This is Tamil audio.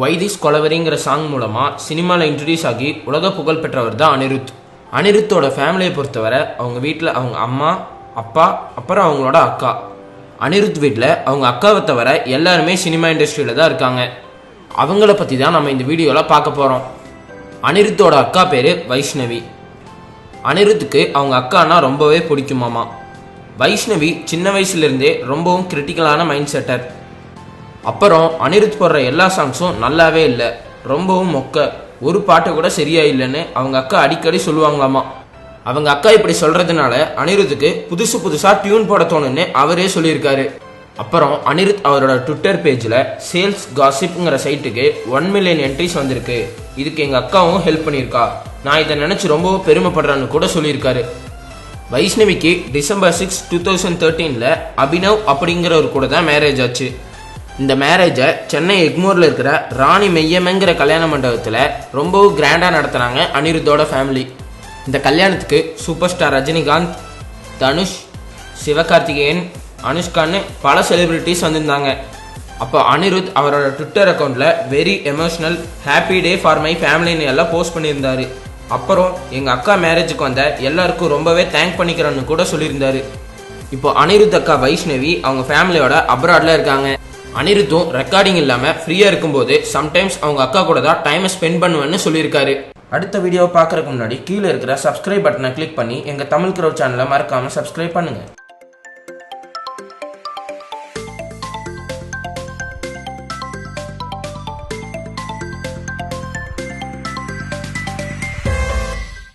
வைதிஸ் கொலவரிங்கிற சாங் மூலமாக சினிமாவில் இன்ட்ரடியூஸ் ஆகி உலக புகழ் பெற்றவர் தான் அனிருத். அனிருத்தோட ஃபேமிலியை பொறுத்தவரை அவங்க வீட்டில் அவங்க அம்மா அப்பா அப்புறம் அவங்களோட அக்கா. அனிருத் வீட்டில் அவங்க அக்காவை தவிர எல்லாருமே சினிமா இண்டஸ்ட்ரியில் தான் இருக்காங்க. அவங்கள பற்றி தான் நம்ம இந்த வீடியோவில் பார்க்க போகிறோம் அனிருத்தோட அக்கா பேர் வைஷ்ணவி. அனிருத்துக்கு அவங்க அக்கானா ரொம்பவே பிடிக்குமாமா வைஷ்ணவி சின்ன வயசுலேருந்தே ரொம்பவும் கிரிட்டிக்கலான மைண்ட் செட்டர் அப்புறம் அனிருத் போடுற எல்லா சாங்ஸும் நல்லாவே இல்லை. ரொம்பவும் மொக்க. ஒரு பாட்டு கூட சரியா இல்லைன்னு அவங்க அக்கா அடிக்கடி சொல்லுவாங்களாமா. அவங்க அக்கா இப்படி சொல்றதுனால அனிருத்துக்கு புதுசு புதுசா டியூன் போட தோணுன்னு அவரே சொல்லியிருக்காரு. அப்புறம் அனிருத் அவரோட ட்விட்டர் பேஜில் சேல்ஸ் காசிப்புங்கிற சைட்டுக்கு ஒன் மில்லியன் என்ட்ரிஸ் வந்திருக்கு. இதுக்கு எங்கள் அக்காவும் ஹெல்ப் பண்ணியிருக்கா. நான் இதை நினச்சி ரொம்பவும் பெருமைப்படுறேன்னு கூட சொல்லியிருக்காரு. வைஷ்ணவிக்கு டிசம்பர் சிக்ஸ் டூ தௌசண்ட் தேர்ட்டீனில் அபினவ் அப்படிங்கிறவர் கூட தான் மேரேஜ் ஆச்சு. இந்த மேரேஜை சென்னை எக்மோரில் இருக்கிற ராணி மெய்யமங்கிற கல்யாண மண்டபத்தில் ரொம்பவும் கிராண்டாக நடத்துனாங்க அனிருத்தோட ஃபேமிலி இந்த கல்யாணத்துக்கு சூப்பர் ஸ்டார் ரஜினிகாந்த் தனுஷ் சிவகார்த்திகேயன் அனுஷ்கான்னு பல செலிபிரிட்டிஸ் வந்திருந்தாங்க. அப்போ அனிருத் அவரோட ட்விட்டர் அக்கௌண்ட்டில் very emotional happy day for my ஃபேமிலின்னு எல்லாம் போஸ்ட் பண்ணியிருந்தார். அப்புறம் எங்கள் அக்கா மேரேஜுக்கு வந்த எல்லாருக்கும் ரொம்பவே தேங்க் பண்ணிக்கிறேன்னு கூட சொல்லியிருந்தாரு. இப்போ அனிருத் அக்கா வைஷ்ணவி அவங்க ஃபேமிலியோட அப்ராட்ல இருக்காங்க. அனிருத்தும் ரெக்கார்டிங் இல்லாமல் ஃப்ரீயாக இருக்கும்போது சம்டைம்ஸ் அவங்க அக்கா கூட தான் டைமை ஸ்பெண்ட் பண்ணுவேன்னு சொல்லியிருக்காரு. அடுத்த வீடியோ பார்க்கறதுக்கு முன்னாடி கீழே இருக்கிற சப்ஸ்கிரைப் பட்டனை கிளிக் பண்ணி எங்கள் தமிழ் க்ரோ சேனலை மறக்காமல் சப்ஸ்கிரைப் பண்ணுங்கள்